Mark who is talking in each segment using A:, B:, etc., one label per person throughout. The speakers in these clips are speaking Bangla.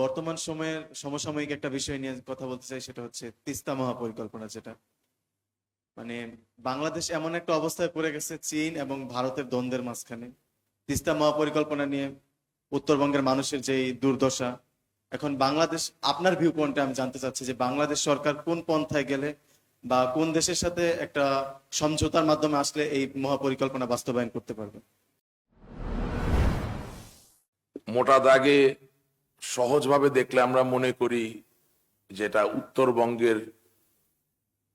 A: বর্তমান সময়ের সমসাময়িক একটা বিষয় নিয়ে কথা বলতে চাই, সেটা হচ্ছে তিস্তা মহাপরিকল্পনা যেটা। মানে বাংলাদেশ এমন একটা অবস্থায় পড়ে গেছে চীন এবং ভারতের দ্বন্দ্বের মাঝখানে। তিস্তা মহাপরিকল্পনা নিয়ে উত্তরবঙ্গের মানুষের যেই দুর্দশা, এখন বাংলাদেশ, আপনার ভিউ পয়েন্টে আমি জানতে চাচ্ছি যে বাংলাদেশ সরকার কোন পন্থায় গেলে বা কোন দেশের সাথে একটা সমঝোতার মাধ্যমে আসলে এই মহাপরিকল্পনা বাস্তবায়ন করতে পারবে?
B: মোটা দাগে সহজভাবে দেখলে আমরা মনে করি যেটা উত্তরবঙ্গের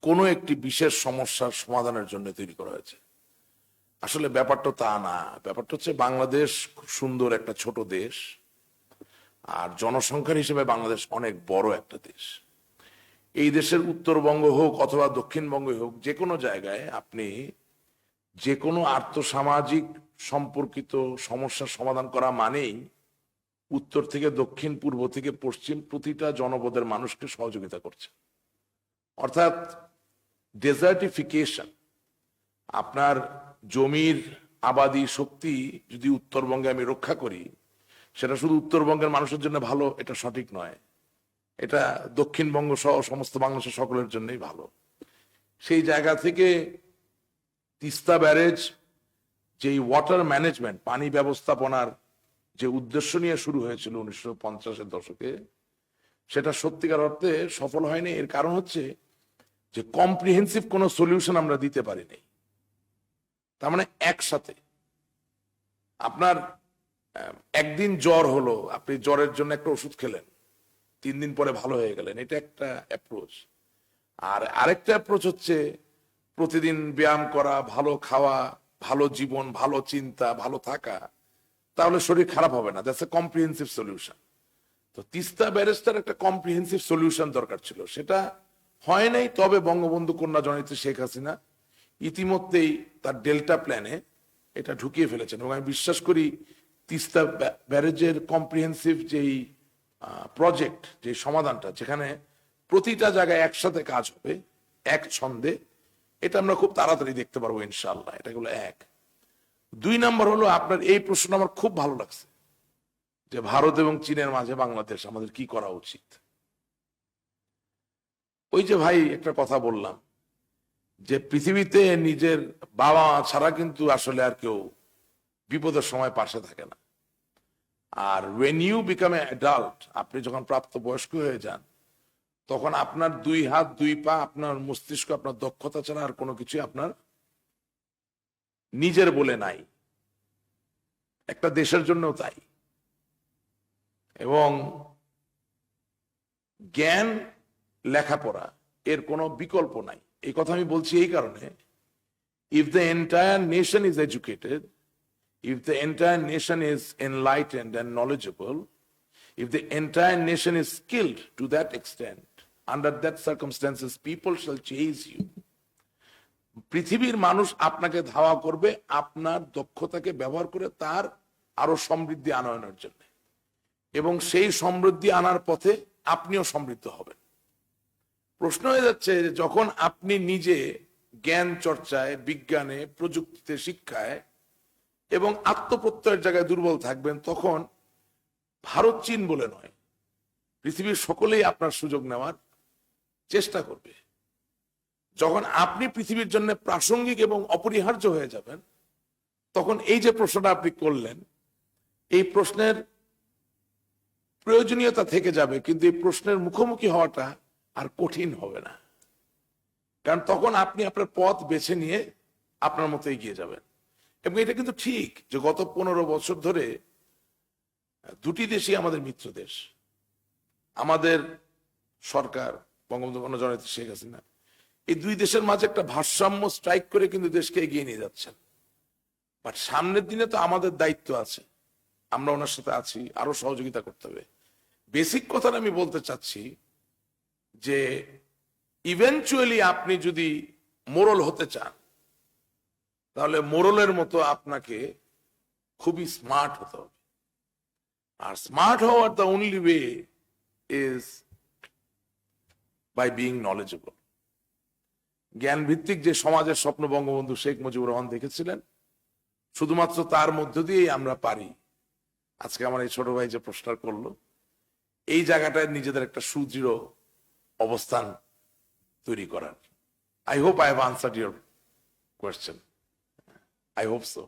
B: কোনো একটি বিশেষ সমস্যার সমাধানের জন্য তৈরি করা হয়েছে। আসলে ব্যাপারটা তা না। ব্যাপারটা হচ্ছে বাংলাদেশ খুব সুন্দর একটা ছোট দেশ, আর জনসংখ্যার হিসেবে বাংলাদেশ অনেক বড় একটা দেশ। এই দেশের উত্তরবঙ্গ হোক অথবা দক্ষিণবঙ্গ হোক, যে কোনো জায়গায় আপনি যে কোনো আর্থসামাজিক সম্পর্কিত সমস্যার সমাধান করা মানেই উত্তর থেকে দক্ষিণ, পূর্ব থেকে পশ্চিম প্রতিটা জনপদের মানুষকে সহযোগিতা করছে। অর্থাৎ ডেজার্টিফিকেশন আপনার জমির আবাদি শক্তি যদি উত্তরবঙ্গে আমি রক্ষা করি, সেটা শুধু উত্তরবঙ্গের মানুষের জন্য ভালো, এটা সঠিক নয়। এটা দক্ষিণবঙ্গ সহ সমস্ত বাংলাদেশের সকলের জন্যই ভালো। সেই জায়গা থেকে তিস্তা ব্যারেজ, যেই ওয়াটার ম্যানেজমেন্ট পানি ব্যবস্থাপনার যে উদ্দেশ্য নিয়ে শুরু হয়েছিল উনিশশো পঞ্চাশের দশকে, সেটা সত্যিকার অর্থে সফল হয়নি। এর কারণ হচ্ছে যে কম্প্রিহেন্সিভ কোনো সলিউশন আমরা দিতে পারিনি। তার মানে একসাথে। আপনার একদিন জ্বর হলো, আপনি জ্বরের জন্য একটা ওষুধ খেলেন। তিন দিন পরে ভালো হয়ে গেলেন। এটা একটা অ্যাপ্রোচ আর আরেকটা অ্যাপ্রোচ হচ্ছে প্রতিদিন ব্যায়াম করা, ভালো খাওয়া, ভালো জীবন, ভালো চিন্তা, ভালো থাকা। তাহলে শরীর খারাপ হবে না। দ্যাটস এ কম্প্রিহেন্সিভ সলিউশন তো তিস্তা ব্যারেজটার একটা কম্প্রিহেন্সিভ সলিউশন দরকার ছিল। সেটা হয় নাই, তবে বঙ্গবন্ধু কন্যা জনিত শেখ হাসিনা ইতিমধ্যেই তার ডেল্টা প্ল্যানে এটা ঢুকিয়ে ফেলেছেন। এবং আমি বিশ্বাস করি তিস্তা ব্যারেজের কম্প্রিহেন্সিভ যেই প্রজেক্ট যে সমাধানটা, যেখানে প্রতিটা জায়গায় একসাথে কাজ হবে, এক ছন্দে, এটা আমরা খুব তাড়াতাড়ি দেখতে পারব ইনশাল্লাহ এটা হলো এক। দুই নাম্বার হলো আপনার এই প্রশ্ন আমার খুব ভালো লাগছে যে ভারত এবং চীনের মাঝে বাংলাদেশ আমাদের কি করা উচিত? ওই যে ভাই একটা কথা বললাম যে পৃথিবীতে নিজের বাবা মা ছাড়া কিন্তু আসলে আর কেউ বিপদের সময় পাশে থাকে না। আর ওয়েন ইউ বিকাম অ্যাডাল্ট আপনি যখন প্রাপ্ত বয়স্ক হয়ে যান, তখন আপনার দুই হাত, দুই পা, আপনার মস্তিষ্ক, আপনার দক্ষতা ছাড়া আর কোনো কিছুই আপনার নিজের বলে নাই একটা দেশের জন্য তাই এবং জ্ঞান লেখাপড়া এর কোনো বিকল্প নাই এই কথা আমি বলছি এই কারণে if the entire nation is educated if the entire nation is enlightened and knowledgeable, if the entire nation is skilled to that extent, under that circumstances, people shall chase you. পৃথিবীর মানুষ আপনাকে ধাওয়া করবে আপনার দক্ষতাকে ব্যবহার করে তার আরও সমৃদ্ধি আনয়নের জন্য। এবং সেই সমৃদ্ধি আনার পথে আপনিও সমৃদ্ধ হবেন। প্রশ্ন হয়ে যাচ্ছে যে যখন আপনি নিজে জ্ঞান চর্চায়, বিজ্ঞানে, প্রযুক্তিতে শিক্ষায় এবং আত্মপ্রত্যয়ের জায়গায় দুর্বল থাকবেন, তখন ভারত চীন বলে নয়, পৃথিবীর সকলেই আপনার সুযোগ নেওয়ার চেষ্টা করবে। যখন আপনি পৃথিবীর জন্য প্রাসঙ্গিক এবং অপরিহার্য হয়ে যাবেন, তখন এই যে প্রশ্নটা আপনি করলেন, এই প্রশ্নের প্রয়োজনীয়তা থেকে যাবে, কিন্তু এই প্রশ্নের মুখোমুখি হওয়াটা আর কঠিন হবে না। কারণ তখন আপনি আপনার পথ বেছে নিয়ে আপনার মতো এগিয়ে যাবেন। এবং এটা কিন্তু ঠিক যে গত পনেরো বছর ধরে, দুটি দেশই আমাদের মিত্র দেশ। আমাদের সরকার, বঙ্গবন্ধু জননেত্রী শেখ হাসিনা এই দুই দেশের মাঝে একটা ভারসাম্য স্ট্রাইক করে কিন্তু দেশকে এগিয়ে নিয়ে যাচ্ছেন। বাট সামনের দিনে তো আমাদের দায়িত্ব আছে। আমরা ওনার সাথে আছি, আরও সহযোগিতা করতে হবে। বেসিক কথাটা আমি বলতে চাচ্ছি যে ইভেনচুয়ালি আপনি যদি মোরল হতে চান, তাহলে মোরলের মতো আপনাকে খুবই স্মার্ট হতে হবে। আর স্মার্ট হওয়ার the only way is by being knowledgeable জ্ঞান ভিত্তিক যে সমাজের স্বপ্ন বঙ্গবন্ধু শেখ মুজিবুর রহমান দেখেছিলেন, শুধুমাত্র তার মধ্য দিয়েই আমরা পারি। আজকে আমার এই ছোট ভাই যে প্রশ্ন করল, এই জায়গাটায় নিজেদের একটা সুদৃঢ় অবস্থান তৈরি করার। I hope I have answered your question I hope so